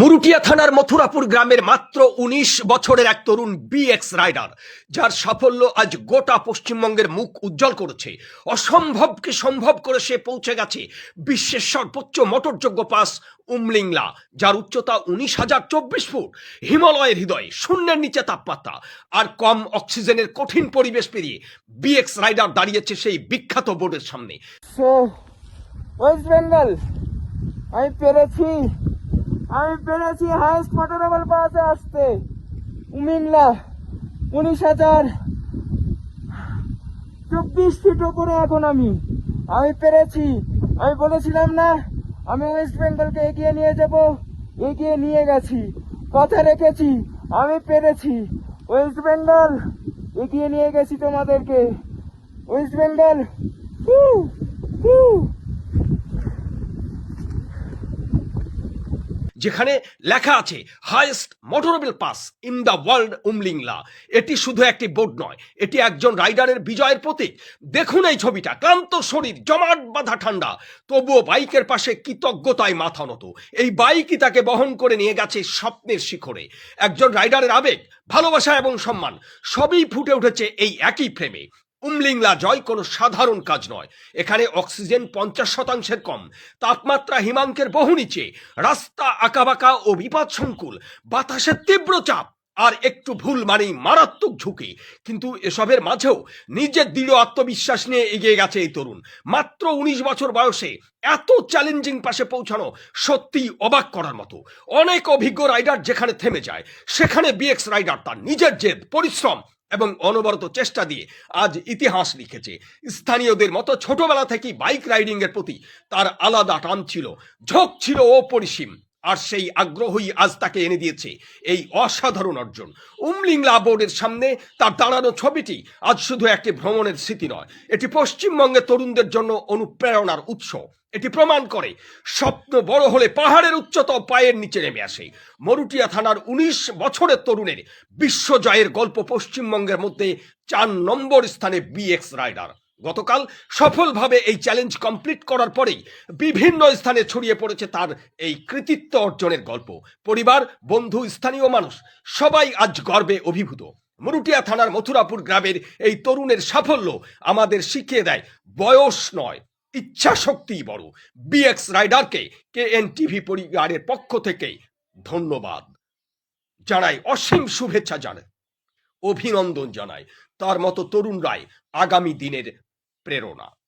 মুরুটিয়া থানার মথুরাপুর গ্রামের মাত্র উনিশ বছরের এক তরুণ বিএক্স রাইডার, যার সাফল্য আজ গোটা পশ্চিমবঙ্গের মুখ উজ্জ্বল করেছে। অসম্ভবকে সম্ভব করে সে পৌঁছে গেছে? বিশ্বের সর্বোচ্চ মোটরযোগ্য পাস উমলিংলা, যার উচ্চতা উনিশ হাজার চব্বিশ ফুট। হিমালয়ের হৃদয়ে, শূন্যের নিচে তাপমাত্রা, আর কম অক্সিজেনের কঠিন পরিবেশ পেরিয়ে বিএক্স রাইডার দাঁড়িয়েছে সেই বিখ্যাত বোর্ডের সামনে। ওয়েস্ট বেঙ্গল আমি পেরেছি। আমি পেরেছি হাইস্ট মোটরেবল পাসে আসতে। উমিংলা উনিশ হাজার চব্বিশ ফিট ওপরে এখন আমি। আমি পেরেছি। আমি বলেছিলাম না, আমি ওয়েস্ট বেঙ্গলকে এগিয়ে নিয়ে যাব। এগিয়ে নিয়ে গেছি। কথা রেখেছি, আমি পেরেছি। ওয়েস্ট বেঙ্গল এগিয়ে নিয়ে গেছি তোমাদেরকে। ওয়েস্ট বেঙ্গল যেখানে লেখা আছে highest motorable pass in the world Umlingla. এটি শুধু একটি বোর্ড নয়, এটি একজন রাইডারের বিজয়ের প্রতীক। দেখুন এই ছবিটা, ক্লান্ত শরীর, জমাট বাঁধা ঠান্ডা, তবুও বাইকের পাশে কৃতজ্ঞতায় মাথা নত। এই বাইকই তাকে বহন করে নিয়ে গেছে স্বপ্নের শিখরে। একজন রাইডারের আবেগ, ভালোবাসা এবং সম্মান, সবই ফুটে উঠেছে এই একই ফ্রেমে। উমলিংলা জয় কোনো সাধারণ কাজ নয়। এখানে অক্সিজেন পঞ্চাশ শতাংশের কম। তাপমাত্রা হিমাঙ্কের বহু নিচে। রাস্তা, আঁকাবাঁকা ও বিপদ সংকুল। বাতাসের তীব্র চাপ। আর একটু ভুল মানেই মারাত্মক ঝুঁকি। কিন্তু এসবের মাঝেও নিজের দৃঢ় আত্মবিশ্বাস নিয়ে এগিয়ে গেছে এই তরুণ। মাত্র উনিশ বছর বয়সে এত চ্যালেঞ্জিং পাশে পৌঁছানো সত্যি অবাক করার মতো। অনেক অভিজ্ঞ রাইডার যেখানে থেমে যায়, সেখানে বিএক্স রাইডার তার নিজের জেদ, পরিশ্রম এবং অনবরত চেষ্টা দিয়ে আজ ইতিহাস লিখেছে। স্থানীয়দের মতো ছোটবেলা থেকেই বাইক রাইডিং এর প্রতি তার আলাদা টান ছিল, ঝোঁক ছিল অপরিসীম। আর সেই আগ্রহই আজ তাকে এনে দিয়েছে এই অসাধারণ অর্জন। উমলিংলা বোর্ডের সামনে তার দাঁড়ানো ছবিটি আজ শুধু একটি ভ্রমণের স্মৃতি নয়, এটি পশ্চিমবঙ্গের তরুণদের জন্য অনুপ্রেরণার উৎস। এটি প্রমাণ করে স্বপ্ন বড় হলে পাহাড়ের উচ্চতা পায়ের নিচে নেমে আসে। মরুটিয়া থানার উনিশ বছরের তরুণের বিশ্বজয়ের গল্প পশ্চিমবঙ্গের মধ্যে চার নম্বর স্থানে বিএক্স রাইডার। গতকাল সফলভাবে এই চ্যালেঞ্জ কমপ্লিট করার পরেই বিভিন্ন স্থানে ছড়িয়ে পড়েছে তার এই কৃতিত্ব অর্জনের গল্প। পরিবার, বন্ধু, স্থানীয় মানুষ, সবাই আজ গর্বে অভিভূত। মরুটিয়া থানার মথুরাপুর গ্রামের এই তরুণের সাফল্য আমাদের শিখিয়ে দেয়, বয়স নয়, ইচ্ছা শক্তিই বড়। বিএক্স রাইডারকে কে এন টিভি পরিবারের পক্ষ থেকে ধন্যবাদ। জানাই অসীম শুভেচ্ছা জানাই। অভিনন্দন জানাই। তার মতো তরুণরাই আগামী দিনের Prerona.